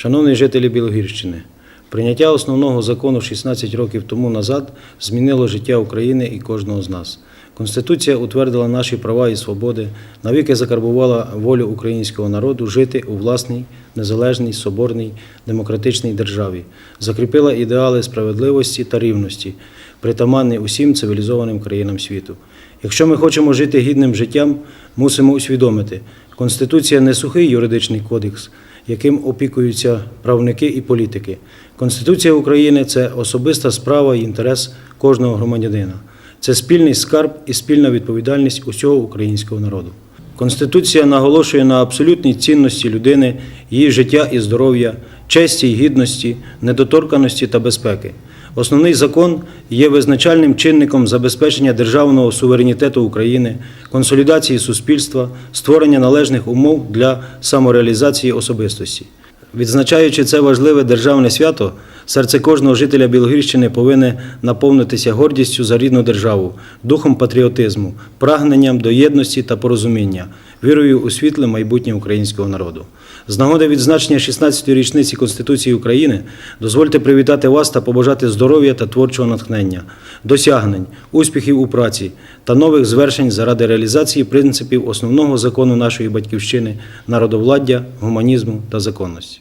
Шановні жителі Білогірщини, прийняття основного закону 16 років тому назад змінило життя України і кожного з нас. Конституція утвердила наші права і свободи, навіки закарбувала волю українського народу жити у власній, незалежній, соборній, демократичній державі, закріпила ідеали справедливості та рівності, притаманні усім цивілізованим країнам світу. Якщо ми хочемо жити гідним життям, мусимо усвідомити, Конституція не сухий юридичний кодекс, яким опікуються правники і політики. Конституція України це особиста справа і інтерес кожного громадянина. Це спільний скарб і спільна відповідальність усього українського народу. Конституція наголошує на абсолютній цінності людини, її життя і здоров'я, честі й гідності, недоторканості та безпеки. Основний закон є визначальним чинником забезпечення державного суверенітету України, консолідації суспільства, створення належних умов для самореалізації особистості. Відзначаючи це важливе державне свято, серце кожного жителя Білогірщини повинне наповнитися гордістю за рідну державу, духом патріотизму, прагненням до єдності та порозуміння, вірою у світле майбутнє українського народу. З нагоди відзначення 16-ї річниці Конституції України дозвольте привітати вас та побажати здоров'я та творчого натхнення, досягнень, успіхів у праці та нових звершень заради реалізації принципів основного закону нашої батьківщини народовладдя, гуманізму та законності.